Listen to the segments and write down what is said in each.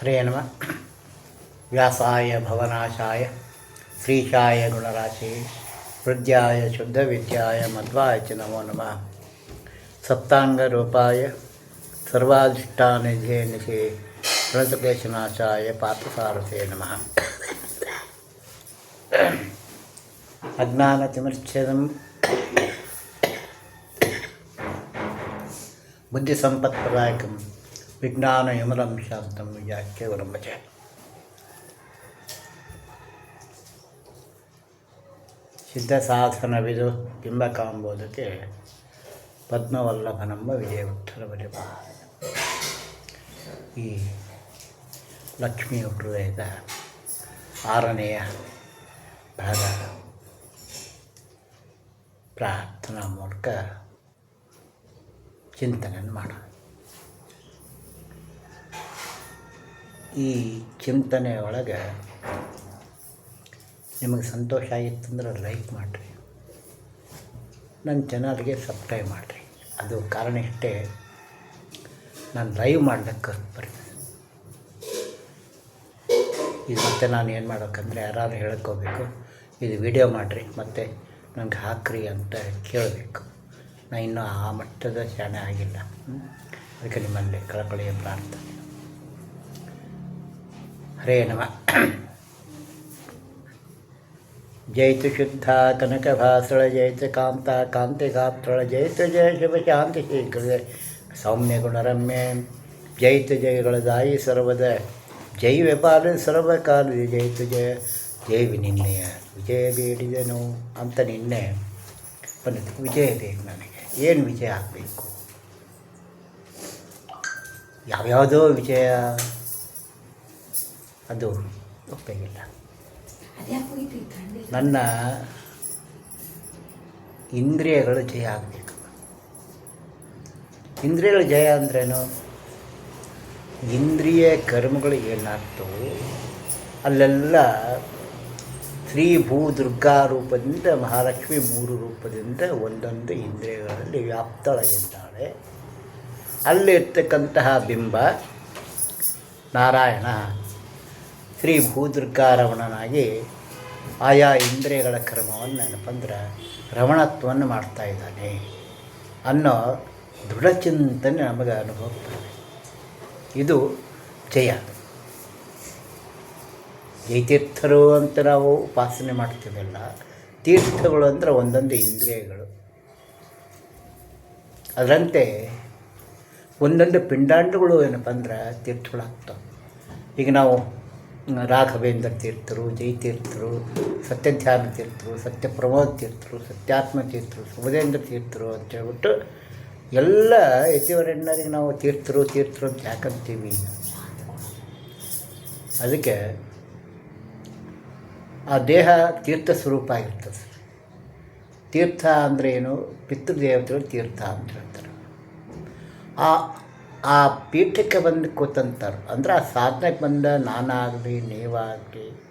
हरे नम व्यासा भवनाशा श्रीशा गुणराशे गुणराशि शुद्ध विद्याय मध्वाय च नमो नम। सप्ताङ्गरूपाय, सर्वाधिष्ठानिधे निधे प्रणतक्लेशनाशाय पार्थसारथे नम। अज्ञानतिमिच्छेदं बुद्धिसंपत्दायक ಬುದ್ಧಿಸಂಪತ್ಪ್ರದಾಯಕಂ ವಿಜ್ಞಾನಯಮಲಂ ಶಾಂತಂ ಯಾಕೆ ಸಿದ್ಧ ಸಾಧನವಿದು ಬಿಂಬಕಾಂಬೋದಕ್ಕೆ ಪದ್ಮವಲ್ಲಭನೆಂಬ ವಿಜಯ ಉತ್ತರ ಬಲಿಪ ಈ ಲಕ್ಷ್ಮೀ ಹೃದಯದ ಆರನೆಯ ಭಾಗ ಪ್ರಾರ್ಥನಾ ಮೂಲಕ ಚಿಂತನೆಯನ್ನು ಮಾಡೋಣ. ಈ ಚಿಂತನೆ ಒಳಗೆ ನಿಮಗೆ ಸಂತೋಷ ಆಗಿತ್ತಂದ್ರೆ ಲೈಕ್ ಮಾಡಿರಿ. ನನ್ನ ಚಾನಲ್ಗೆ ಸಬ್ಸ್ಕ್ರೈಬ್ ಮಾಡಿರಿ. ಅದು ಕಾರಣ ಇಷ್ಟೇ. ನಾನು ಲೈವ್ ಮಾಡ್ಲಿಕ್ಕೆ ಬರ್ತದೆ ಇದು ಮತ್ತೆ ನಾನು ಏನು ಮಾಡ್ಬೇಕಂದ್ರೆ ಯಾರು ಹೇಳ್ಕೋಬೇಕು ಇದು ವಿಡಿಯೋ ಮಾಡಿರಿ, ಮತ್ತು ನನಗೆ ಹಾಕ್ರಿ ಅಂತ ಕೇಳಬೇಕು. ನಾನು ಇನ್ನೂ ಆ ಮಟ್ಟದ ಶಾಣೆ ಆಗಿಲ್ಲ. ಅದಕ್ಕೆ ನಿಮ್ಮಲ್ಲಿ ಕಳಕಳಿಯ ಪ್ರಾರ್ಥನೆ. ಹರೇ ನಮಃ ಜೈತು ಶುದ್ಧ ಕನಕಭಾಸಳ ಜೈತು ಕಾಂತ ಕಾಂತಿಗಾತ್ರಳ ಜೈತು ಜಯ ಶಿವ ಶಾಂತಿ ಶೀಘ್ರ ಸೌಮ್ಯ ಗುಣರಮ್ಯ ಜೈತು ಜಯಗಳದಾಯಿ ಸರ್ವದ ಜೈ ವ್ಯಾಪಾರ ಸರ್ವಕಾಲ ಜೈತು ಜಯ ಜೈ ವಿನಿನ್ನೆಯ ವಿಜಯ ಬೇಡಿದನು ಅಂತ ನಿನ್ನೆ ಬಂದಿತ್ತು ವಿಜಯ ಬೇಕು ನನಗೆ। ಏನು ವಿಜಯ ಆಗಬೇಕು? ಯಾವ್ಯಾವುದೋ ವಿಜಯ? ಅದು ಒಪ್ಪಿಗಿಲ್ಲ ನನ್ನ ಇಂದ್ರಿಯಗಳು ಜಯ ಆಗಬೇಕು. ಇಂದ್ರಿಯಗಳ ಜಯ ಅಂದ್ರೇನು? ಇಂದ್ರಿಯ ಕರ್ಮಗಳು ಏನಾಗ್ತವೋ ಅಲ್ಲೆಲ್ಲ ಶ್ರೀ ಭೂ ದುರ್ಗಾ ರೂಪದಿಂದ ಮಹಾಲಕ್ಷ್ಮಿ ಮೂರು ರೂಪದಿಂದ ಒಂದೊಂದು ಇಂದ್ರಿಯಗಳಲ್ಲಿ ವ್ಯಾಪ್ತಳಾಗಿದ್ದಾಳೆ ಅಲ್ಲಿರ್ತಕ್ಕಂತಹ ಬಿಂಬ ನಾರಾಯಣ. ಶ್ರೀ ಭೂದುರ್ಗಾರವಣನಾಗಿ ಆಯಾ ಇಂದ್ರಿಯಗಳ ಕ್ರಮವನ್ನು ಏನಪ್ಪಂದ್ರೆ ರಮಣತ್ವವನ್ನು ಮಾಡ್ತಾ ಇದ್ದಾನೆ ಅನ್ನೋ ದೃಢ ಚಿಂತನೆ ನಮಗೆ ಅನುಭವ ಇದು ಜಯ. ಜಯತೀರ್ಥರು ಅಂತ ನಾವು ಉಪಾಸನೆ ಮಾಡ್ತೀವಲ್ಲ, ತೀರ್ಥಗಳು ಅಂದರೆ ಒಂದೊಂದು ಇಂದ್ರಿಯಗಳು. ಅದರಂತೆ ಒಂದೊಂದು ಪಿಂಡಾಂಡಗಳು ಏನಪ್ಪ ಅಂದ್ರೆ ತೀರ್ಥಗಳಾಗ್ತವೆ. ಈಗ ನಾವು ರಾಘವೇಂದ್ರ ತೀರ್ಥರು ಸತ್ಯ ಸತ್ಯಧ್ಯಾನ ತೀರ್ಥರು ಸತ್ಯ ಪ್ರಮೋದ್ ತೀರ್ಥರು ಸತ್ಯಾತ್ಮ ತೀರ್ಥರು ಸುಮದೇಂದ್ರ ತೀರ್ಥರು ಅಂತ ಹೇಳ್ಬಿಟ್ಟು ಎಲ್ಲ ಯತಿವರೆಣ್ಣರಿಗೆ ನಾವು ತೀರ್ಥರು ತೀರ್ಥರು ಅಂತ ಯಾಕಂತೀವಿ ಅದಕ್ಕೆ ಆ ದೇಹ ತೀರ್ಥ ಸ್ವರೂಪ ಆಗಿರ್ತದೆ ತೀರ್ಥ ಅಂದರೆ ಏನು? ಪಿತೃದೇವತೆಗಳು ತೀರ್ಥ ಅಂತ ಹೇಳ್ತಾರೆ. ಆ ಆ ಪೀಠಕ್ಕೆ ಬಂದು ಕೂತಂತಾರೆ. ಅಂದ್ರೆ ಆ ಸಾಧನೆಗೆ ಬಂದ ನಾನಾಗಲಿ, ನೀವಾಗಲಿ,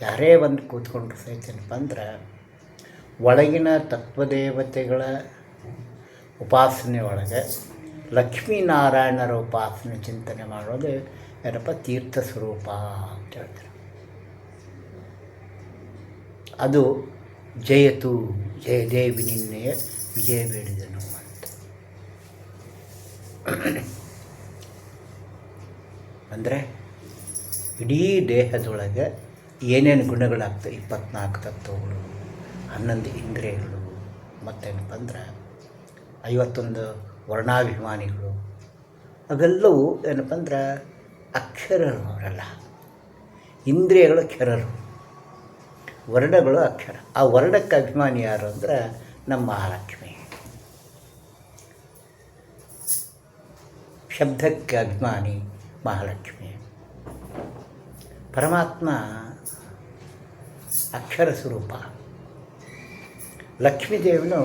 ಯಾರೇ ಬಂದು ಕೂತ್ಕೊಂಡ್ರು ಸಹಿತ ಅಂದ್ರೆ ಒಳಗಿನ ತತ್ವದೇವತೆಗಳ ಉಪಾಸನೆ ಒಳಗೆ ಲಕ್ಷ್ಮೀನಾರಾಯಣರ ಉಪಾಸನೆ ಚಿಂತನೆ ಮಾಡೋದು ಏನಪ್ಪ ತೀರ್ಥ ಸ್ವರೂಪ ಅಂತ ಹೇಳ್ತಾರೆ. ಅದು ಜಯತು, ಜಯ ದೇವಿ ನಿನ್ನೆಯ ವಿಜಯ ಬೇಡಿದನು ಅಂತ. ಅಂದರೆ ಇಡೀ ದೇಹದೊಳಗೆ ಏನೇನು ಗುಣಗಳಾಗ್ತವೆ? ಇಪ್ಪತ್ನಾಲ್ಕು ತತ್ವಗಳು, ಹನ್ನೊಂದು ಇಂದ್ರಿಯಗಳು ಮತ್ತೇನಪ್ಪ ಅಂದ್ರೆ ಐವತ್ತೊಂದು ವರ್ಣಾಭಿಮಾನಿಗಳು. ಅವೆಲ್ಲವೂ ಏನಪ್ಪ ಅಂದ್ರೆ ಅಕ್ಷರರು ಅವರೆಲ್ಲ ಇಂದ್ರಿಯಗಳು ಕ್ಷರರು ವರ್ಣಗಳು ಅಕ್ಷರ. ಆ ವರ್ಣಕ್ಕೆ ಅಭಿಮಾನಿ ಯಾರು ಅಂದ್ರೆ ನಮ್ಮ ಮಹಾಲಕ್ಷ್ಮಿ. ಶಬ್ದಕ್ಕೆ ಅಭಿಮಾನಿ ಮಹಾಲಕ್ಷ್ಮಿ. ಪರಮಾತ್ಮ ಅಕ್ಷರ ಸ್ವರೂಪ. ಲಕ್ಷ್ಮೀದೇವನು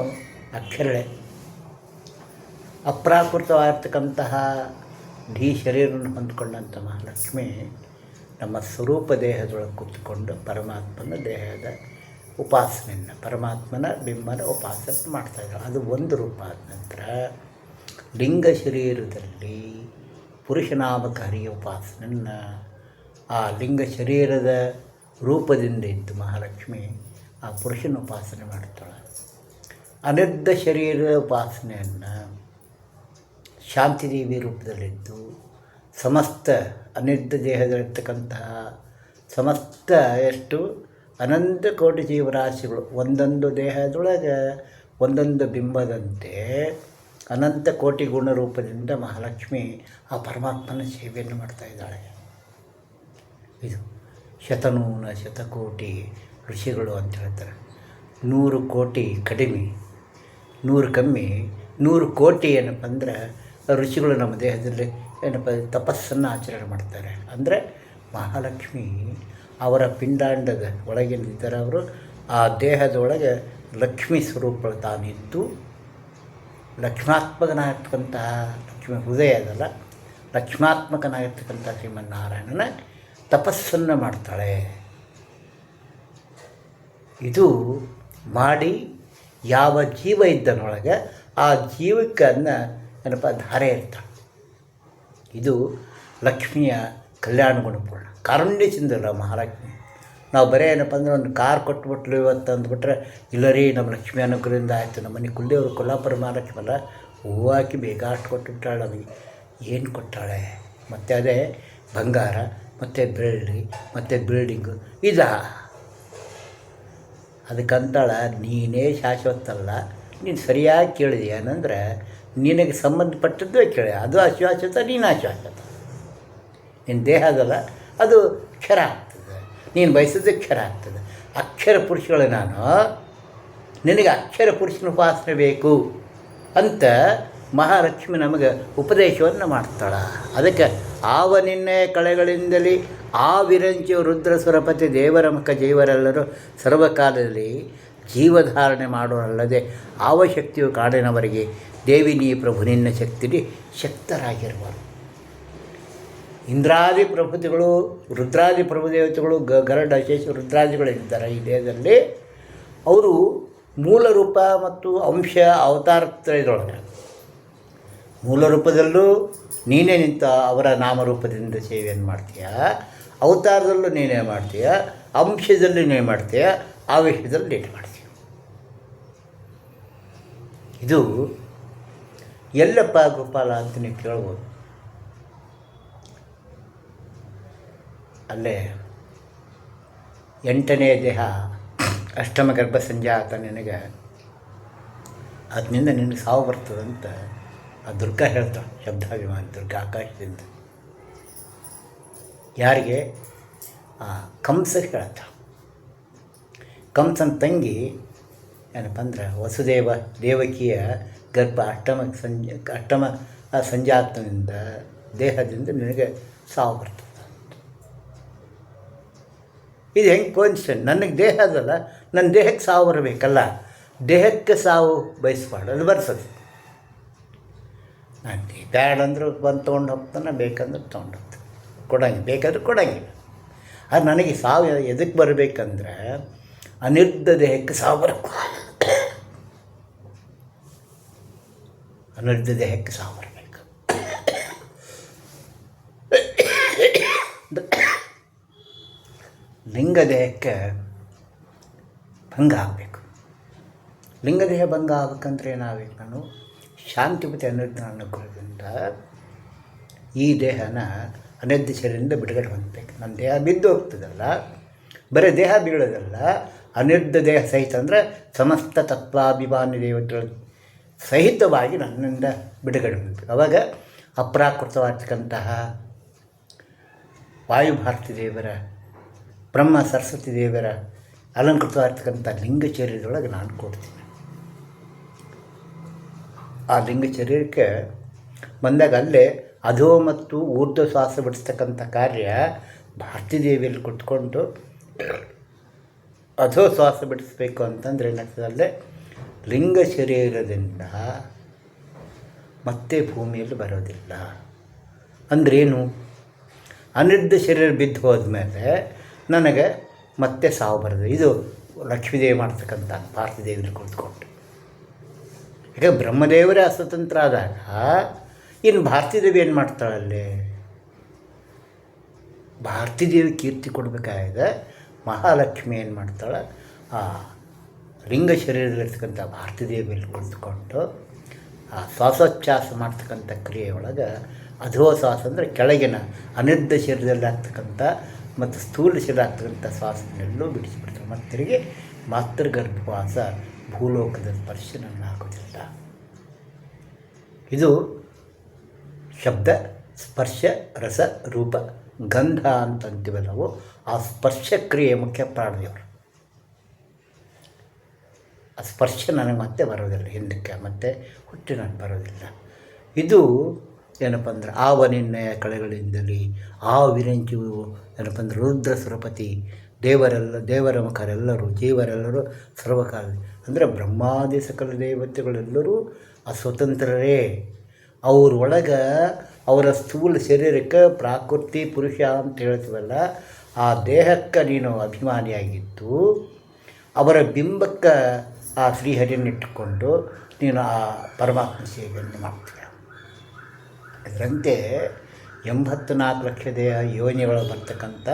ಅಕ್ಷರಳೆ. ಅಪ್ರಾಕೃತವಾಗಿರ್ತಕ್ಕಂತಹ ಢೀ ಶರೀರವನ್ನು ಹೊಂದ್ಕೊಂಡಂಥ ಮಹಾಲಕ್ಷ್ಮಿ ನಮ್ಮ ಸ್ವರೂಪ ದೇಹದೊಳಗೆ ಕೂತ್ಕೊಂಡು ಪರಮಾತ್ಮನ ದೇಹದ ಉಪಾಸನೆಯನ್ನು, ಪರಮಾತ್ಮನ ಬಿಂಬನ ಉಪಾಸನೆ ಮಾಡ್ತಾಯಿದ್ದಾರೆ ಅದು ಒಂದು ರೂಪ ಆದ ನಂತರ ಲಿಂಗ ಶರೀರದಲ್ಲಿ ಪುರುಷನಾಮಕ ಹರಿಯ ಉಪಾಸನೆಯನ್ನು ಆ ಲಿಂಗ ಶರೀರದ ರೂಪದಿಂದ ಇದ್ದು ಮಹಾಲಕ್ಷ್ಮಿ. ಆ ಪುರುಷನ ಉಪಾಸನೆ ಮಾಡ್ತಾಳೆ. ಅನಿರ್ಧ ಶರೀರದ ಉಪಾಸನೆಯನ್ನು ಶಾಂತಿದೇವಿ ರೂಪದಲ್ಲಿದ್ದು, ಸಮಸ್ತ ಅನಿರ್ಧ ದೇಹದಲ್ಲಿರ್ತಕ್ಕಂತಹ ಸಮಸ್ತ ಎಷ್ಟು ಅನಂತ ಕೋಟಿ ಜೀವರಾಶಿಗಳು ಒಂದೊಂದು ದೇಹದೊಳಗೆ ಒಂದೊಂದು ಬಿಂಬದಂತೆ ಅನಂತ ಕೋಟಿ ಗುಣ ರೂಪದಿಂದ ಮಹಾಲಕ್ಷ್ಮಿ ಆ ಪರಮಾತ್ಮನ ಸೇವೆಯನ್ನು ಮಾಡ್ತಾ ಇದ್ದಾಳೆ. ಇದು ಶತನೂನ ಶತಕೋಟಿ ಋಷಿಗಳು ಅಂತ ಹೇಳ್ತಾರೆ. ನೂರು ಕೋಟಿ ಕಡಿಮೆ, ನೂರು ಕಮ್ಮಿ, ನೂರು ಕೋಟಿ ಏನಪ್ಪ ಅಂದರೆ ಋಷಿಗಳು ನಮ್ಮ ದೇಹದಲ್ಲಿ ಏನಪ್ಪ ತಪಸ್ಸನ್ನು ಆಚರಣೆ ಮಾಡ್ತಾರೆ. ಅಂದರೆ ಮಹಾಲಕ್ಷ್ಮಿ ಅವರ ಪಿಂಡಾಂಡದ ಒಳಗೇನಿದ್ದಾರೆ ಅವರು. ಆ ದೇಹದೊಳಗೆ ಲಕ್ಷ್ಮಿ ಸ್ವರೂಪ ತಾನಿದ್ದು. ಲಕ್ಷ್ಮಾತ್ಮಕನಾಗಿರ್ತಕ್ಕಂತಹ ಲಕ್ಷ್ಮಿ ಹೃದಯ ಅದಲ್ಲ, ಲಕ್ಷ್ಮಾತ್ಮಕನಾಗಿರ್ತಕ್ಕಂಥ ಶ್ರೀಮನ್ನಾರಾಯಣನ ತಪಸ್ಸನ್ನು ಮಾಡ್ತಾಳೆ. ಇದು ಮಾಡಿ ಯಾವ ಜೀವ ಇದ್ದನೊಳಗೆ ಆ ಜೀವಕ್ಕನ್ನು ಏನಪ್ಪ, ಧಾರೆ ಇರ್ತಾಳೆ ಇದು ಲಕ್ಷ್ಮಿಯ ಕಲ್ಯಾಣ ಗುಣಪೂರ್ಣ. ಕಾರುಣ್ಯ ಚಿಂದಲ್ಲ ಮಹಾಲಕ್ಷ್ಮಿ. ನಾವು ಬರೀ ಏನಪ್ಪ ಅಂದ್ರೆ ಒಂದು ಕಾರ್ ಕೊಟ್ಬಿಟ್ಲು ಇವತ್ತು ಅಂದ್ಬಿಟ್ರೆ, ಇಲ್ಲ ರೀ, ನಮ್ಮ ಲಕ್ಷ್ಮೀ ಅನುಗ್ರಹದಿಂದ ಆಯಿತು, ನಮ್ಮ ಮನೆ ಕುಲ್ದೇವ್ರು ಕೊಲ್ಲಾಪುರ ಮಹಾಲಕ್ಷ್ಮಿ ಅಲ್ಲ ಹೂವು ಹಾಕಿ ಅಷ್ಟು ಕೊಟ್ಟಿಬಿಟ್ಟಾಳೆ ನಮಗೆ ಏನು ಕೊಟ್ಟಾಳೆ? ಮತ್ತು ಅದೇ ಬಂಗಾರ, ಮತ್ತು ಬೆಳ್ಳಿ ಮತ್ತು ಬಿಲ್ಡಿಂಗು, ಇದಾ. ಅದಕ್ಕಂತಾಳೆ, ನೀನೇ ಶಾಶ್ವತ ಅಲ್ಲ ನೀನು ಸರಿಯಾಗಿ ಕೇಳಿದೆ, ಏನಂದರೆ, ನಿನಗೆ ಸಂಬಂಧಪಟ್ಟದ್ದೇ ಕೇಳಿ, ಅದು ಅಶ್ವಾಶ್ವತ ನೀನು ಅಶ್ವಾಶ್ವತ ನಿನ್ನ ದೇಹ ಅದಲ್ಲ, ಅದು ಕ್ಷರ ನೀನು ಬಯಸಿದ್ರೆ ಕ್ಷರ ಆಗ್ತದೆ. ಅಕ್ಷರ ಪುರುಷಗಳು ನಾನು. ನಿನಗೆ ಅಕ್ಷರ ಪುರುಷನ ಉಪಾಸನೆ ಬೇಕು ಅಂತ ಮಹಾಲಕ್ಷ್ಮಿ ನಮಗೆ ಉಪದೇಶವನ್ನು ಮಾಡ್ತಾಳೆ. ಅದಕ್ಕೆ ಆವ ನಿನ್ನೆ ಕಳೆಗಳಿಂದಲೇ ಆ ವಿರಂಚಿ ರುದ್ರ ಸುರಪತಿ ದೇವರ ಮುಖ ಜೀವರೆಲ್ಲರೂ ಸರ್ವಕಾಲದಲ್ಲಿ ಜೀವಧಾರಣೆ ಮಾಡೋರಲ್ಲದೆ ಆವ ಶಕ್ತಿಯು ಕಾಡಿನವರಿಗೆ ದೇವಿ ನೀ ಪ್ರಭು ನಿನ್ನ ಶಕ್ತಿಲಿ ಶಕ್ತರಾಗಿರುವರು ಇಂದ್ರಾದಿ ಪ್ರಭುತಿಗಳು, ರುದ್ರಾದಿ ಪ್ರಭುದೇವತೆಗಳು, ಗ, ಗರಡ, ಶೇಷ, ರುದ್ರಾದಿಗಳಿದ್ದಾರೆ ಈ ದೇಹದಲ್ಲಿ. ಅವರು ಮೂಲ ರೂಪ ಮತ್ತು ಅಂಶ ಅವತಾರ ತ್ರಯದೊಳಗೆ ಮೂಲ ರೂಪದಲ್ಲೂ ನೀನೇ ನಿಂತ ಅವರ ನಾಮರೂಪದಿಂದ ಸೇವೆಯನ್ನು ಮಾಡ್ತೀಯ? ಅವತಾರದಲ್ಲೂ ನೀನೇ ಮಾಡ್ತೀಯ? ಅಂಶದಲ್ಲಿ ನೀನು ಮಾಡ್ತೀಯ? ಆವೇಶದಲ್ಲಿ ನೀನು ಮಾಡ್ತೀಯ? ಇದು ಎಲ್ಲಪ್ಪ ಗೋಪಾಲ ಅಂತ ನೀವು ಕೇಳ್ಬೋದು. ಅಲ್ಲೇ. ಎಂಟನೇ ದೇಹ, ಅಷ್ಟಮ ಗರ್ಭ ಸಂಜಾತ ನಿನಗೆ. ಅದರಿಂದ ನಿನಗೆ ಸಾವು ಬರ್ತದಂತ ಆ ದುರ್ಗಾ ಹೇಳ್ತಾಳೆ ಶಬ್ದಾಭಿಮಾನಿ ದುರ್ಗಾ ಆಕಾಶದಿಂದ. ಯಾರಿಗೆ? ಆ ಕಂಸ ಹೇಳತ್ತ ಕಂಸನ ತಂಗಿ ಏನಪ್ಪ ಅಂದ್ರೆ ವಸುದೇವ, ದೇವಕಿಯ ಗರ್ಭ ಅಷ್ಟಮ ಸಂಜ, ಅಷ್ಟಮ ಸಂಜಾತನಿಂದ ದೇಹದಿಂದ ನಿನಗೆ ಸಾವು ಬರ್ತದೆ. ಇದು ಹೆಂಗೆ ಕೋನ್ಸ್ಟೆಂಟ್ ನನಗೆ ದೇಹ ಅದಲ್ಲ ನನ್ನ ದೇಹಕ್ಕೆ ಸಾವು ಬರಬೇಕಲ್ಲ? ದೇಹಕ್ಕೆ ಸಾವು ಬಯಸ್ಬಾರ್ದು ಅದು ನಾನು ಬ್ಯಾಡ ಅಂದ್ರೆ ಬಂದು ತೊಗೊಂಡು ಹೋಗ್ತಾನೆ, ಬೇಕಂದ್ರೆ ತೊಗೊಂಡು ಹೋಗ್ತಾನೆ. ಕೊಡಂಗೆ, ಬೇಕಾದ್ರೆ ಕೊಡಂಗಿಲ್ಲ ಅದು ನನಗೆ ಸಾವು ಎದಕ್ಕೆ ಬರಬೇಕಂದ್ರೆ ಅನಿರ್ಧ ದೇಹಕ್ಕೆ ಸಾವು ಬರಬೇಕು. ಅನಿರ್ಧ ದೇಹಕ್ಕೆ ಸಾವು ಲಿಂಗ ದೇಹಕ್ಕೆ ಭಂಗ ಆಗಬೇಕು. ಲಿಂಗ ದೇಹ ಭಂಗ ಆಗಬೇಕಂದ್ರೆ ಏನಾಗಬೇಕು ನಾನು? ಶಾಂತಿಪತಿ ಅನುಕೂಲದಿಂದ ಈ ದೇಹನ ಅನಿರ್ಧ ಶರೀರದಿಂದ ಬಿಡುಗಡೆ ಹೊಂದಬೇಕು. ನನ್ನ ದೇಹ ಬಿದ್ದು ಹೋಗ್ತದಲ್ಲ, ಬರೀ ದೇಹ ಬೀಳೋದಲ್ಲ, ಅನಿರ್ಧ ದೇಹ ಸಹಿತ ಅಂದರೆ ಸಮಸ್ತ ತತ್ವಾಭಿಮಾನಿ ದೇವತೆಗಳ ಸಹಿತವಾಗಿ ನನ್ನಿಂದ ಬಿಡುಗಡೆ ಹೊಂದಬೇಕು. ಅವಾಗ ಅಪ್ರಾಕೃತವಾಗಿರ್ತಕ್ಕಂತಹ ವಾಯುಭಾರತಿ ದೇವರ ಬ್ರಹ್ಮ ಸರಸ್ವತಿ ದೇವರ ಅಲಂಕೃತವಾಗಿರ್ತಕ್ಕಂಥ ಲಿಂಗ ಶರೀರದೊಳಗೆ ನಾನು ಕೊಡ್ತೀನಿ. ಆ ಲಿಂಗ ಶರೀರಕ್ಕೆ ಬಂದಾಗ ಅಲ್ಲೇ ಅಧೋ ಮತ್ತು ಊರ್ಧ್ವ ಶ್ವಾಸ ಬಿಡಿಸ್ತಕ್ಕಂಥ ಕಾರ್ಯ ಭಾರತೀ ದೇವಿಯಲ್ಲಿ ಕುತ್ಕೊಂಡು ಅಧೋ ಶ್ವಾಸ ಬಿಡಿಸ್ಬೇಕು ಅಂತಂದರೆ ಏನಾಗ್ತದೆ ಅಲ್ಲೇ ಲಿಂಗ ಶರೀರದಿಂದ ಮತ್ತೆ ಭೂಮಿಯಲ್ಲಿ ಬರೋದಿಲ್ಲ. ಅಂದ್ರೇನು? ಅನಿರ್ಧ ಶರೀರ ಬಿದ್ದು ಹೋದ್ಮೇಲೆ ನನಗೆ ಮತ್ತೆ ಸಾವು ಬರೋದು ಇದು ಲಕ್ಷ್ಮೀದೇವಿ ಮಾಡ್ತಕ್ಕಂಥ ಭಾರತೀದೇವಿಯಲ್ಲಿ ಕುಳಿತುಕೊಂಡು. ಯಾಕೆ ಬ್ರಹ್ಮದೇವರೇ ಅಸ್ವತಂತ್ರ ಆದಾಗ, ಇನ್ನು ಭಾರತೀದೇವಿ ಏನು ಮಾಡ್ತಾಳಲ್ಲಿ ಭಾರತೀದೇವಿ ಕೀರ್ತಿ ಕೊಡಬೇಕಾಗಿದೆ. ಮಹಾಲಕ್ಷ್ಮಿ ಏನು ಮಾಡ್ತಾಳೆ? ಆ ಲಿಂಗ ಶರೀರದಲ್ಲಿರ್ತಕ್ಕಂಥ ಭಾರತೀದೇವಿಯಲ್ಲಿ ಕುಳಿತುಕೊಂಡು, ಆ ಶ್ವಾಸೋಚ್ಛ್ವಾಸ ಮಾಡ್ತಕ್ಕಂಥ ಕ್ರಿಯೆಯೊಳಗೆ ಅಧೋಶ್ವಾಸ ಅಂದರೆ ಕೆಳಗಿನ ಅನಿರ್ಧ ಶರೀರದಲ್ಲಿ ಆಗ್ತಕ್ಕಂಥ ಮತ್ತು ಸ್ಥೂಲ ಶರೀರ ಆಗ್ತಕ್ಕಂಥ ಶ್ವಾಸನೆಲ್ಲೂ ಬಿಡಿಸಿಬಿಡ್ತಾರೆ. ಮತ್ತು ತಿರುಗಿ ಮಾತೃ ಗರ್ಭವಾಸ ಭೂಲೋಕದ ಸ್ಪರ್ಶ ಹಾಕೋದಿಲ್ಲ ಇದು ಶಬ್ದ, ಸ್ಪರ್ಶ, ರಸ, ರೂಪ, ಗಂಧ ಅಂತ ಅಂತೀವಿ ನಾವು, ಆ ಸ್ಪರ್ಶ ಕ್ರಿಯೆ ಮುಖ್ಯ ಪ್ರಾಣದೇವರು ಆ ಸ್ಪರ್ಶ ನನಗೆ ಮತ್ತೆ ಬರೋದಿಲ್ಲ, ಹಿಂದಕ್ಕೆ ಮತ್ತೆ ಹುಟ್ಟಿ ನನಗೆ ಬರೋದಿಲ್ಲ. ಇದು ಏನಪ್ಪ ಅಂದ್ರೆ ಆವನಿನ್ನಯ ಕಳೆಗಳಿಂದಲೇ ಆ ವಿರಂಚು ಏನಪ್ಪ ಅಂದ್ರೆ ರುದ್ರ ಸುರಪತಿ ದೇವರೆಲ್ಲ ದೇವರ ಮುಖರೆಲ್ಲರೂ ಜೀವರೆಲ್ಲರೂ ಸರ್ವಕಾಲ ಅಂದರೆ ಬ್ರಹ್ಮಾದಿ ಸಕಲ ದೇವತೆಗಳೆಲ್ಲರೂ ಅಸ್ವತಂತ್ರರೇ ಅವ್ರ ಒಳಗೆ ಅವರ ಸ್ಥೂಲ ಶರೀರಕ್ಕೆ ಪ್ರಾಕೃತಿ ಪುರುಷ ಅಂತ ಹೇಳ್ತೀವಲ್ಲ, ಆ ದೇಹಕ್ಕೆ ನೀನು ಅಭಿಮಾನಿಯಾಗಿದ್ದು, ಅವರ ಬಿಂಬಕ್ಕೆ ಆ ಶ್ರೀಹರಿಯನ್ನಿಟ್ಟುಕೊಂಡು ನೀನು ಆ ಪರಮಾತ್ಮ ಸೇವೆಯನ್ನು ಮಾಡ್ತೀಯ. ಅದರಂತೆ ಎಂಬತ್ತು ನಾಲ್ಕು ಲಕ್ಷ ದೇಹ ಯೋನಿಗಳು ಬರ್ತಕ್ಕಂಥ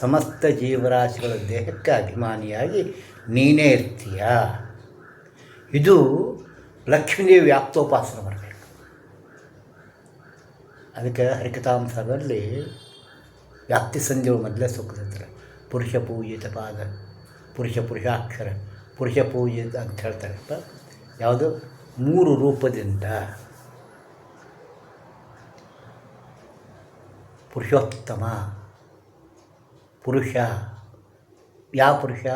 ಸಮಸ್ತ ಜೀವರಾಶಿಗಳ ದೇಹಕ್ಕೆ ಅಭಿಮಾನಿಯಾಗಿ ನೀನೇ ಇರ್ತೀಯ. ಇದು ಲಕ್ಷ್ಮೀದೇವಿ ವ್ಯಾಪ್ತೋಪಾಸನ ಬರಬೇಕು. ಅದಕ್ಕೆ ಹರಿಕಥಾಂಸದಲ್ಲಿ ವ್ಯಾಪ್ತಿ ಸಂಧಿಗಳು ಮೊದಲೇ ಸುಖದಿರ್ತಾರೆ ಪುರುಷ ಪೂಜಿತ ಪಾದ, ಪುರುಷ ಪುರುಷಾಕ್ಷರ, ಪುರುಷ ಪೂಜಿತ ಅಂತ ಹೇಳ್ತಾರೆ. ಯಾವುದು? ಮೂರು ರೂಪದಿಂದ. ಪುರುಷೋತ್ತಮ. ಪುರುಷ. ಯಾವ ಪುರುಷ?